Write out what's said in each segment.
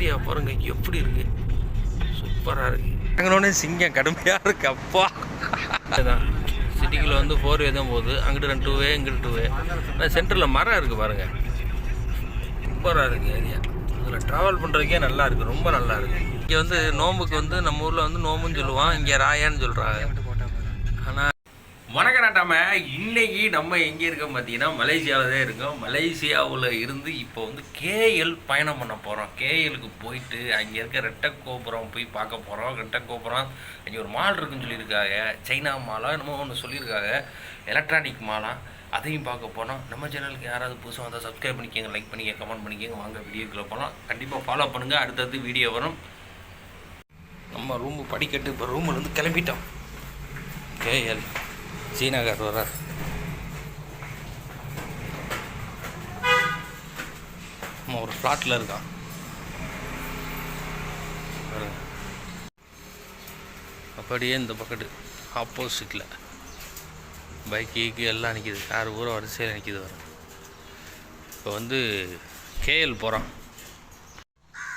Area பாருங்க எப்படி இருக்கு? சூப்பராக இருக்கு. அங்கனோடனே சிங்கம் கடுமையாக இருக்கு அப்பா. அதுதான் சிட்டிக்குள்ள வந்து ஃபோர் வே தான் போகுது. அங்கிட்டு ரெண்டு டூ வே இங்கிட்டு டூ வே ஆனால் சென்டரில் மரம் இருக்குது பாருங்க. சூப்பராக இருக்குது ஏரியா. இதில் ட்ராவல் பண்ணுறதுக்கே நல்லா இருக்குது ரொம்ப நல்லா இருக்குது இங்கே வந்து நோம்புக்கு வந்து நம்ம ஊரில் வந்து நோம்புன்னு சொல்லுவான். இங்கே ராயான்னு சொல்கிறாங்க வணக்கம் நாட்டாம இன்னைக்கு நம்ம எங்கே இருக்கோம் பார்த்தீங்கன்னா மலேசியாவில் தான் இருக்கோம். மலேசியாவில் இருந்து இப்போ வந்து கேஎல் பயணம் பண்ண போகிறோம் கேஎலுக்கு போயிட்டு அங்கே இருக்க ரெட்ட கோபுரம் போய் பார்க்க போகிறோம் ரெட்ட கோபுரம் அங்கே ஒரு மால் இருக்குன்னு சொல்லியிருக்காங்க. சைனா மாலாக என்னமோ ஒன்று சொல்லியிருக்காங்க. எலக்ட்ரானிக் மாலாக அதையும் பார்க்க போனோம் நம்ம சேனலுக்கு யாராவது புதுசாக வந்தால் சப்ஸ்கிரைப் பண்ணிக்கோங்க லைக் பண்ணிக்க கமெண்ட் பண்ணிக்கோங்க. வாங்க வீடியோக்குள்ளே போகலாம் கண்டிப்பாக ஃபாலோ பண்ணுங்கள் அடுத்தடுத்து வீடியோ வரும். நம்ம ரூமு படிக்கட்டு இப்போ ரூமில் கிளம்பிட்டோம். கேஎல். ஸ்ரீநகர் வர்றார் நம்ம ஒரு ஃப்ளாட்டில் இருக்கான் அப்படியே இந்த பக்கத்து ஆப்போசிட்டில் பைக் கீக்கு எல்லாம் நிற்கிது கார் பூரா வரிசையில் நிற்கிது வர இப்போ வந்து கேஎல் போகிறோம்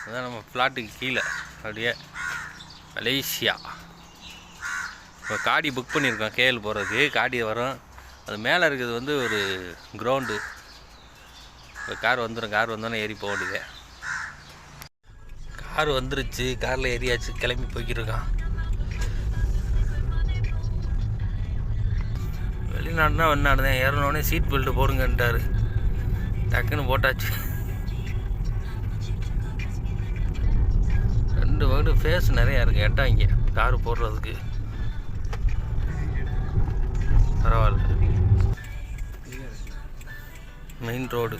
அதான் நம்ம ஃப்ளாட்டுக்கு கீழே அப்படியே மலேசியா. இப்போ காடி புக் பண்ணியிருக்கோம் கேஎல் போகிறதுக்கு காடி வரும். அது மேலே இருக்கிறது வந்து ஒரு கிரவுண்டு இப்போ கார் வந்துடும் கார் வந்தோன்னே ஏறி போக வேண்டியது. கார் வந்துருச்சு. காரில் ஏறியாச்சு. கிளம்பி போய்க்கிருக்கான் வெளிநாடுனா வெளிநாடு தான் ஏறினோடனே சீட் பெல்ட்டு போடுங்கன்ட்டார். டக்குன்னு போட்டாச்சு. ரெண்டு வகுடு ஃபேஸ் நிறையா இருக்குது எட்டாங்க கார் போடுறதுக்கு. பரவாயில்ல. மெயின் ரோடு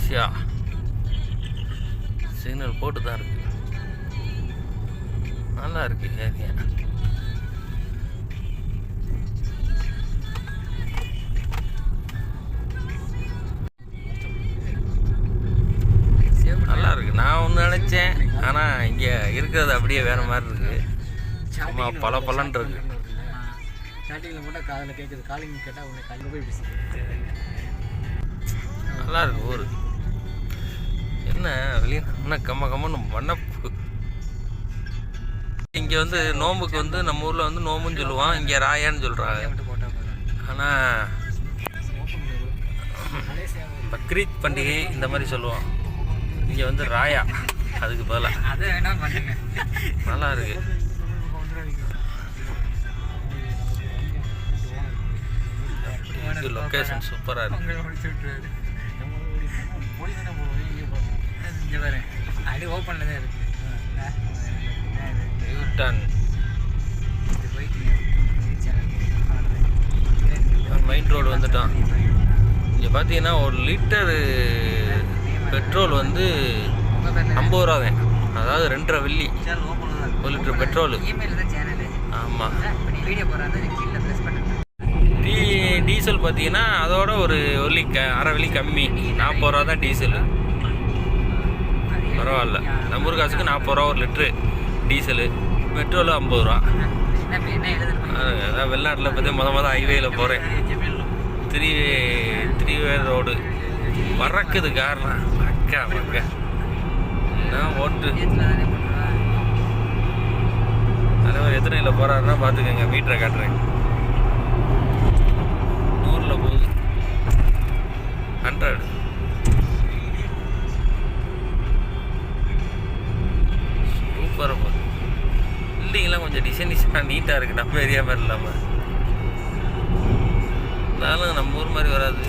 ஷியா சிக்னல் போட்டு தான் இருக்கு. நல்லா இருக்கு ஏரியா. இருக்கிறது அப்படியே வேற மாதிரி இருக்கு. சும்மா பல பலன் இருக்கு. ஸ்டார்டிங்கில் மட்டும் காதில் கேட்குது காலிங் கேட்டால் உன்னை காலையில் போய் நல்லா இருக்கு ஊர். என்ன வெளியே என்ன கம்ம கம்மன்னு மண்ணப்பு இங்கே வந்து நோம்புக்கு வந்து நம்ம ஊரில் வந்து நோம்புன்னு சொல்லுவான். இங்கே ராயான்னு சொல்கிறாங்க ஆனால் பக்ரீத் பண்டிகை இந்த மாதிரி சொல்லுவோம் இங்கே வந்து ராயா. அதுக்கு பதிலாக அதை வேணா பண்ணுங்க நல்லா இருக்கு லொக்கேஷன் சூப்பராக இருக்கு அது ஓப்பனில் தான் இருக்கு யூட்டன் மெயின் ரோடு வந்துட்டோம் இங்கே பார்த்தீங்கன்னா ஒரு லிட்டரு பெட்ரோல் வந்து ஐம்பது ரூபா தான் அதாவது ரெண்டரை வெள்ளி. ஒரு லிட்டர் பெட்ரோலு ஆமாம் டீ டீசல் பார்த்தீங்கன்னா அதோட ஒரு வெள்ளி க அரை வெள்ளி கம்மி. நாற்பது ரூபா தான் டீசல். பரவாயில்ல. நம்ம ஊர் காசுக்கு நாற்பது ரூபா ஒரு லிட்ரு டீசலு. பெட்ரோலு ஐம்பது ரூபா. அதான் வெளிநாட்டில் பற்றி முத முத ஹைவேயில் போகிறேன் த்ரீ த்ரீ வே ரோடு பறக்குது கார்லாம். அக்கா அக்கா நான் ஓட்டு. தலைவர் எத்தனையில் போகிறாருன்னா பார்த்துக்கோங்க மீட்டரை காட்டுறேன். நூறில் போகுது. ஹண்ட்ரட் சூப்பராக போகுது. பில்டிங்லாம் கொஞ்சம் டிசைன் டிசைனாக நீட்டாக இருக்குது நம்ம ஏரியா மாதிரி இல்லாமல் இருந்தாலும் நம்ம ஊர் மாதிரி வராது.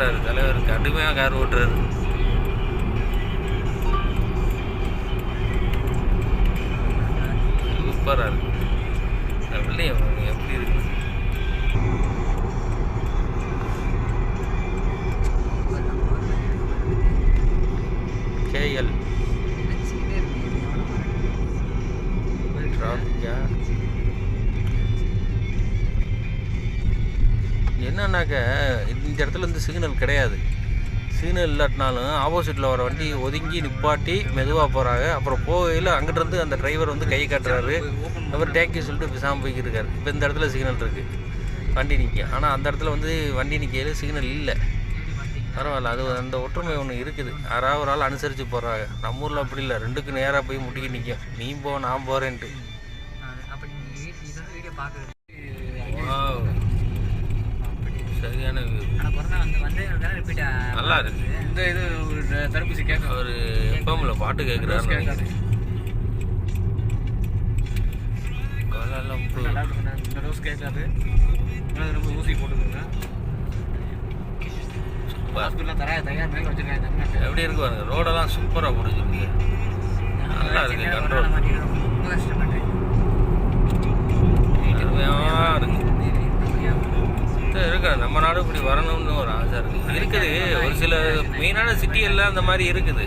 மறக்கிறாரு தலைவர் கடுமையாக கார் ஓட்டுறாரு. சூப்பராக இருக்கு. பாருங்க எப்படி இருக்கு? கேஎல் டிராஃபிக்கா என்னன்னாக்க இந்த இடத்துல இருந்து சிக்னல் கிடையாது. சிக்னல் இல்லாட்டினாலும் ஆப்போசிட்டில் வர வண்டி ஒதுங்கி நிப்பாட்டி மெதுவாக போகிறாங்க அப்புறம் போகையில் அங்கிட்டு இருந்து அந்த டிரைவர் வந்து கை காட்டுறாரு. அவர் டேக்கி சொல்லிட்டு பேசாமல் போய்க்கிட்டு இருக்காரு. இப்போ இந்த இடத்துல சிக்னல் இருக்குது வண்டி நிற்க ஆனால் அந்த இடத்துல வந்து வண்டி நிற்கையில் சிக்னல் இல்லை. பரவாயில்ல. அது அந்த ஒற்றுமை ஒன்று இருக்குது. யாராவது ஒரு ஆள் அனுசரித்து போகிறாங்க நம்ம ஊரில் அப்படி இல்லை. ரெண்டுக்கு நேராக போய் முட்டிக்கி நிற்கும் நீ போ நான் போகிறேன்ட்டு அப்போ நீங்கள் இது வந்து வீடியோ பார்க்குறது வாவ். சரியான நல்லா இருக்கு. இந்த இது ஒரு தடுப்பூசி கேட்க அவர் எஃப்எம்ல பாட்டு கேட்குறாரு டோஸ் கேட்காது. ரொம்ப ஊசி போட்டுக்கோங்க. ஹாஸ்பிட்டலில் தர தயார் மேலே வச்சுருக்காங்க தமிழ்நாட்டில் எப்படி இருக்கு பாருங்க ரோடெல்லாம் சூப்பராக பிடிச்சிருக்கு நல்லா இருக்கு கண்ட்ரோல் ரொம்ப கஷ்டப்பட்டேன். அருமையாக நம்ம நாடும் இப்படி வரணும்னு ஒரு ஆசை இருக்குது இருக்குது. ஒரு சில மெயினான சிட்டி எல்லாம் அந்த மாதிரி இருக்குது.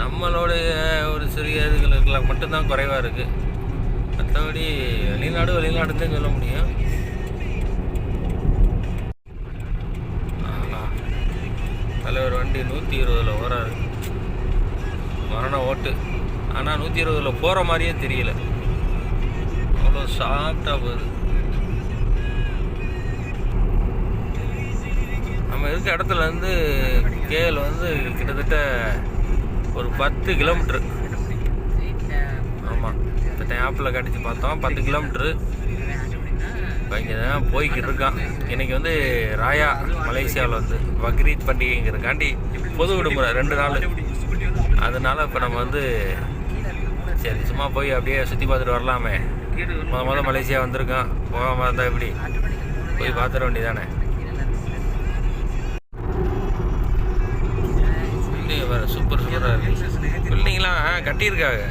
நம்மளுடைய ஒரு சிறிய இதுகளுக்கெல்லாம் மட்டும்தான் குறைவாக இருக்குது மற்றபடி வெளிநாடு வெளிநாடுன்னு தான் சொல்ல முடியும். தலைவர் வண்டி நூற்றி இருபதில் ஓராரு. மரண ஓட்டு. ஆனால் நூற்றி இருபதில் போகிற மாதிரியே தெரியல. அவ்வளோ சாஃப்டாக போகுது. நம்ம இருக்க இடத்துல இருந்து கேஎல் வந்து கிட்டத்தட்ட ஒரு பத்து கிலோமீட்ரு ஆமாம் இந்த ஆப்பில் கடிச்சு பார்த்தோம். பத்து கிலோமீட்ரு இப்போ இங்கே தான் போய்கிட்டு இருக்கான். இன்னைக்கு வந்து ராயா மலேசியாவில் வந்து பக்ரீத் பண்டிகைங்கிறக்காண்டி பொது விடுமுறை ரெண்டு நாள். அதனால இப்போ நம்ம வந்து சரி சும்மா போய் அப்படியே சுற்றி பார்த்துட்டு வரலாமே. முத முத மலேசியா வந்திருக்கான். போகாமல் இருந்தால் எப்படி? போய் பார்த்துட வேண்டியதானே சூப்பர் சூப்பராக இருக்கு. பில்டிங்லாம் கட்டியிருக்காங்க.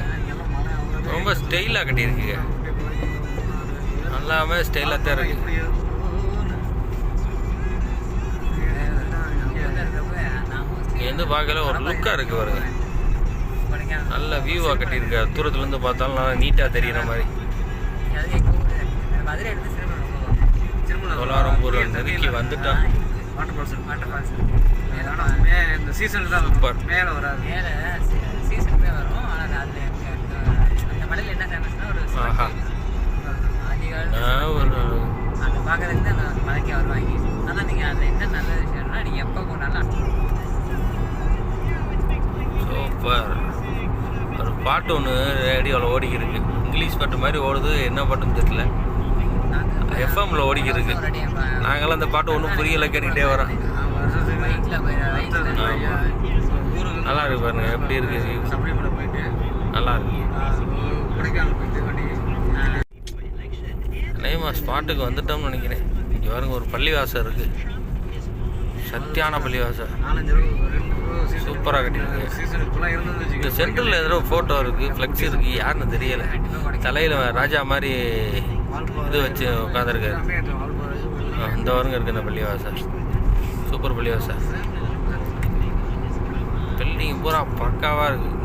ரொம்ப ஸ்டைலாக கட்டியிருக்குங்க. நல்லாமே ஸ்டைலாக தான் இருக்கு. இங்கேருந்து பார்க்கல ஒரு லுக்காக இருக்கு பாருங்க. நல்ல வியூவாக கட்டியிருக்கா தூரத்துலேருந்து பார்த்தாலும் நல்லா நீட்டாக தெரியுற மாதிரி. கோலாரம்பூர் நெருக்கி வந்துட்டான் வாட்டர் ஃபால்ஸ் இந்த சீசன் தான் Super. மேலே வராது. மேலே சீசனுமே வரும். ஆனால் அதில் அந்த மலையில் என்ன ஃபேமஸ்னா ஒரு நான் ஒரு அந்த பார்க்கறதுக்கு தான் அந்த மலைக்கே வருவாங்க. ஆனால் நீங்கள் அதில் என்ன நல்ல விஷயம்னா நீங்கள் எப்போ போனாலும் சூப்பர் ஒரு பாட்டு ஒன்று ரேடியோவில் ஓடிக்கிருக்கு. இங்கிலீஷ் பாட்டு மாதிரி ஓடுது. என்ன பாட்டுன்னு தெரியல. எஃப்எம்ல ஓடிக்கிருக்கு. ஒரு நாங்களாம் அந்த பாட்டு ஒன்றும் புரியல கேட்டுக்கிட்டே வரோம். நல்லா இருக்கு பாருங்க. எப்படி இருக்கு நல்லா இருக்கு. நெய்மா ஸ்பாட்டுக்கு வந்துட்டோம்னு நினைக்கிறேன். இங்கே பாருங்க ஒரு பள்ளிவாசம் இருக்கு. சத்தியான பள்ளிவாசம் சூப்பராக கட்டியிருக்கு. இந்த சென்டரில் ஏதோ ஃபோட்டோ இருக்குது ஃப்ளெக்ஸ் இருக்குது யாருன்னு தெரியலை. தலையில் ராஜா மாதிரி இது வச்சு உட்காந்துருக்காரு இந்த வருங்க இருக்கு இந்த பள்ளிவாசல்? சூப்பர் பள்ளிவாசல். பில்டிங் பூரா பக்காவாக இருக்குது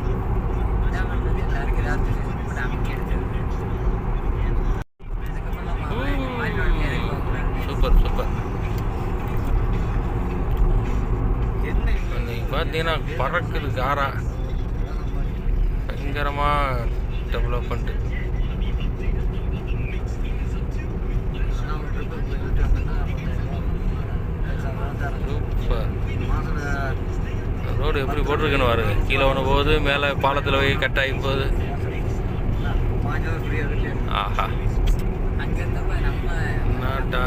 சூப்பர் சூப்பர். இன்னைக்கு பார்த்தீங்கன்னா பறக்குது காரா. பயங்கரமாக டெவலப்மெண்ட் சூப்பர் ரோடு எப்படி போட்டிருக்குன்னு பாருங்க. கீழே ஒன்று போகுது மேலே பாலத்தில் போய் கட் ஆகி போகுது. ஆஹா. நாட்டா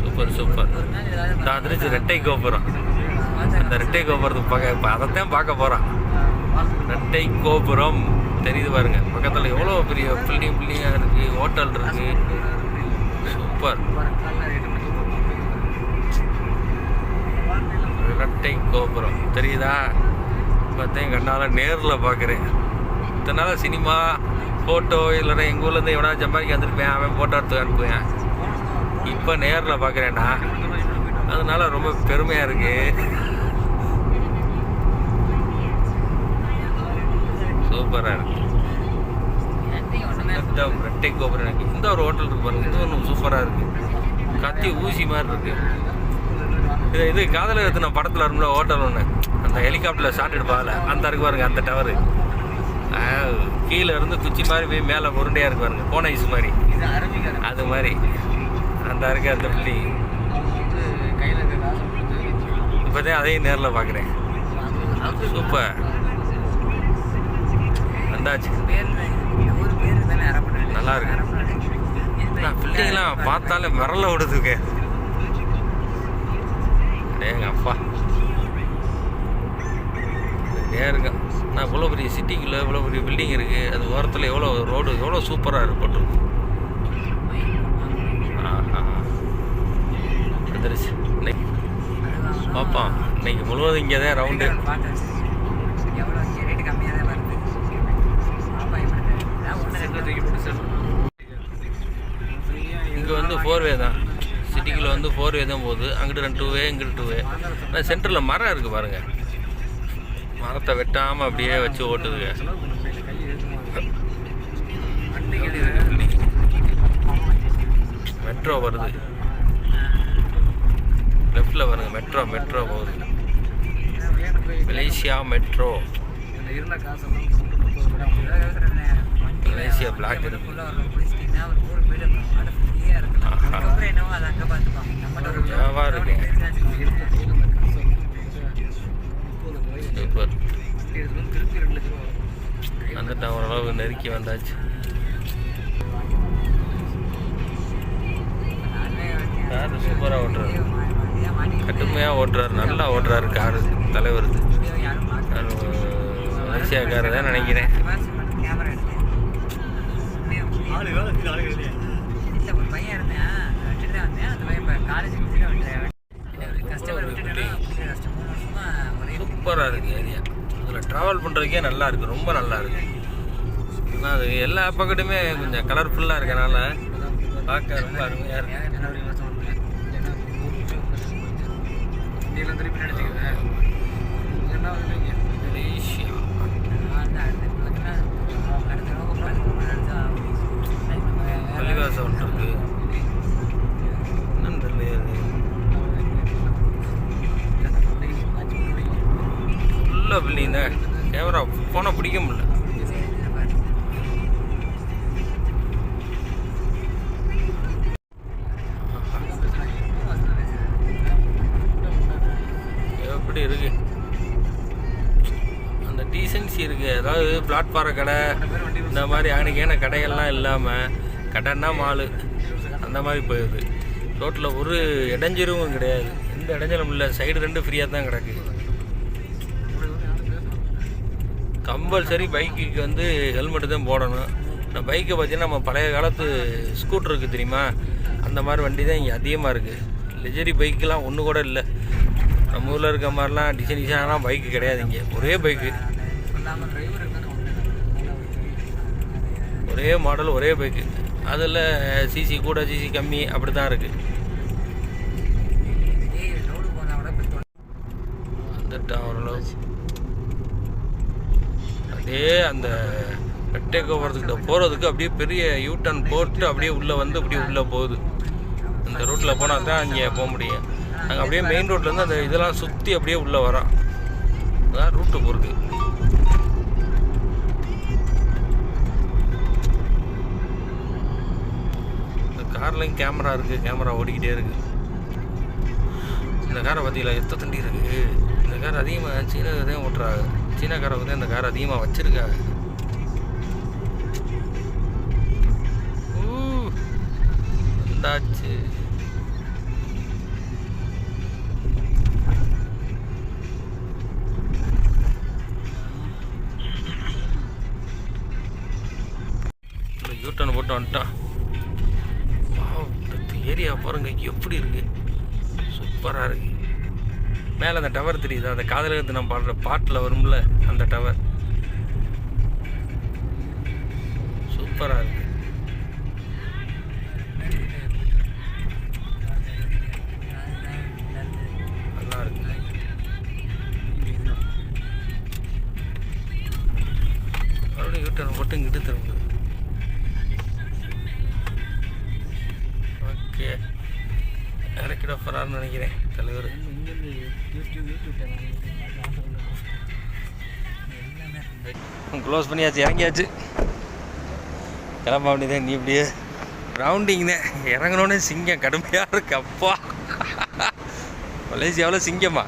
சூப்பர் சூப்பர். நான் திருச்சி ரெட்டை கோபுரம். அந்த ரெட்டை கோபுரத்துக்கு பார்க்க இப்போ அதைத்தான் பார்க்க போகிறான் ரெட்டை கோபுரம். தெரியுது பாருங்க. பக்கத்தில் எவ்வளோ பெரிய பில்டிங் பில்டிங்காக இருக்குது ஹோட்டல் இருக்குது சூப்பர் இரட்டை கோபுரம். தெரியுதா? பார்த்தேன் கண்ணால் நேரில் பார்க்குறேன் இத்தனை நாள் சினிமா ஃபோட்டோ இல்லைன்னா எங்கள் ஊர்லேருந்து எவனா ஜம்பாக்கி வந்திருப்பேன் அவன் ஃபோட்டோ எடுத்து அனுப்புவேன். இப்போ நேரில் பார்க்குறேன்னா அதனால ரொம்ப பெருமையாக இருக்குது சூப்பராக இருக்கு. ரெட்டை கோபுரம் எனக்கு. இந்த ஒரு ஹோட்டல் இருக்கு பாருங்க. இது ஒன்று சூப்பராக இருக்குது கத்தி ஊசி மாதிரி இருக்கு. இது இது காதல எடுத்துன படத்தில் வரும்ல ஹோட்டல் ஒன்று அந்த ஹெலிகாப்டரில் ஷாட் எடுப்பாங்கல்ல அந்த இருக்கு பாருங்க அந்த டவரு கீழே இருந்து குச்சி மாதிரி போய் மேலே உருண்டையாக இருக்கு பாருங்க போன ஐஸ் மாதிரி. அது மாதிரி. அந்த இருக்கு அந்த பில்டிங் இப்போதான் அதையும் நேரில் பார்க்குறேன் சூப்பர். அரபநாடு நல்லா இருக்கு. பில்டிங்லாம் பார்த்தாலே விரல விடுதுங்க டேங்க அப்பா. நேருங்க நான் இவ்வளோ பெரிய சிட்டிக்குள்ளே இவ்வளோ பெரிய பில்டிங் இருக்குது அது ஓரத்தில் எவ்வளோ ரோடு எவ்வளோ சூப்பராக இருக்கு போட்டிருக்கு ஆஹா. வந்துருச்சு. இன்னைக்கு பார்ப்போம் இன்னைக்கு முழுவதும் இங்கே தான் ரவுண்டு பார்த்து வச்சிருக்கேன் எவ்வளோ இங்கே ரேட்டு கம்மியாக தான் வருது பாப்பா எப்படி நான் ஒன்று ரெண்டு தூக்கி போட்டு இங்கே வந்து ஃபோர் வே தான் சிட்டிக்குள்ளே வந்து ஃபோர் வே தான் போகுது. அங்கிட்டு ரெண்டு டூ வே இங்கிட்டு டூ வே ஆனால் சென்டரில் மரம் இருக்குது பாருங்கள் மரத்தை வெட்டாமல் அப்படியே வச்சு ஓட்டுதுங்க. மெட்ரோ வருது. லெஃப்டில் வருங்க. மெட்ரோ மெட்ரோ போகுது. மலேசியா மெட்ரோ மலேசியா பிளாக் இருக்கு. சூப்பர். வந்துட்டேன் ஓரளவு நெருக்கி வந்தாச்சு. கார் சூப்பராக ஓட்டுறாரு. கடுமையாக ஓட்டுறாரு. நல்லா ஓட்டுறாரு காரு. தலைவர் இது. நான் மலேசியா கார் தான் நினைக்கிறேன். இல்லை ஒரு பையன் இருந்தேன். விட்டுட்டு தான் வந்தேன். அந்த பையன் இப்போ காலேஜ் முடிச்சுட்டு வந்துட்டேன் கஸ்டமர் விட்டுட்டு கஷ்டம் மூணு வருஷமா ஒரே சூப்பராக இருக்குது ஏரியா இதில் ட்ராவல் பண்ணுறதுக்கே நல்லா இருக்குது ரொம்ப நல்லா இருக்குது ஆனால் அது எல்லா பக்கத்துமே கொஞ்சம் கலர்ஃபுல்லாக இருக்கனால பார்க்க ரொம்ப அருமையாக இருக்குது ஜனவரி மாதம் இந்தியில திருப்பி நினச்சிக்குவேன் என்ன வந்து மலேசியா செவன் இருக்கு என்னன்னு தெரியலையே அது ஃபுல்லாக பில்டிங் தான் கேமரா ஃபோனை பிடிக்க முடியல. எப்படி இருக்கு? அந்த டீசன்சி இருக்கு. அதாவது பிளாட்ஃபார கடை இந்த மாதிரி அன்னைக்கான கடைகள்லாம் இல்லாமல் கடைன்னா மாலு. அந்த மாதிரி போயிடுது. ரோட்டில் ஒரு இடைஞ்சலும் கிடையாது. எந்த இடைஞ்சலும் இல்லை. சைடு ரெண்டு ஃப்ரீயாக தான் கிடக்கு. கம்பல்சரி பைக்குக்கு வந்து ஹெல்மெட்டு தான் போடணும். இந்த பைக்கை பார்த்தீங்கன்னா நம்ம பழைய காலத்து ஸ்கூட்டர் இருக்குது தெரியுமா? அந்த மாதிரி வண்டி தான் இங்கே அதிகமாக இருக்குது லெஜரி பைக்கெலாம் ஒன்று கூட இல்லை. நம்ம ஊரில் இருக்க மாதிரிலாம் டிசைன் டிசைனாலாம் பைக்கு கிடையாது இங்கே. ஒரே பைக்கு. ஒரே மாடல் ஒரே பைக்கு அதில் சிசி கூட சிசி கம்மி அப்படி தான் இருக்குது வந்துட்டா ஓரளவு அப்படியே அந்த ரெட்டை கோபுரத்துக்கிட்ட போகிறதுக்கு அப்படியே பெரிய யூ டர்ன் போட்டு அப்படியே உள்ளே வந்து அப்படியே உள்ளே போகுது. அந்த ரோட்டில் போனால் தான் இங்கே போக முடியும். நாங்கள் அப்படியே மெயின் ரோட்லேருந்து அந்த இதெல்லாம் சுற்றி அப்படியே உள்ளே வரோம் அதான் ரூட்டு போகிறது கார்லையும் கேமரா இருக்குது கேமரா ஓடிக்கிட்டே இருக்குது இந்த காரை பார்த்தீங்களா எத்த தண்டி இருக்குது இந்த கார் அதிகமாக சீனா தான் ஓட்டுறாங்க. சீனாக்காரங்க தான் இந்த கார் அதிகமாக வச்சிருக்காங்க. ஊ, வந்தாச்சு. யூட்டன் போட்டு வந்துட்டான் ஏரியா பாருங்க எப்படி இருக்கு? சூப்பராக இருக்கு. மேலே அந்த டவர் தெரியுது? அந்த காதலகத்து நம்ம பாடுற பாட்டில் வரும்ல அந்த டவர் சூப்பராக இருக்கு. நல்லா இருக்கு. மறுபடியும் யூட்டர்ன் போட்டு இங்கிட்டு திரும்ப ஃபோட்டோகிராஃபரான்னு நினைக்கிறேன் தலைவர். யூடியூப் க்ளோஸ் பண்ணியாச்சு இறங்கியாச்சு. கிளம்ப வேண்டியதே நீ இப்படியே. ரவுண்டிங் தான் இறங்கினோடனே சிங்கம் கடுமையாக இருக்கு அப்பா. மலேசியாவில் சிங்கமா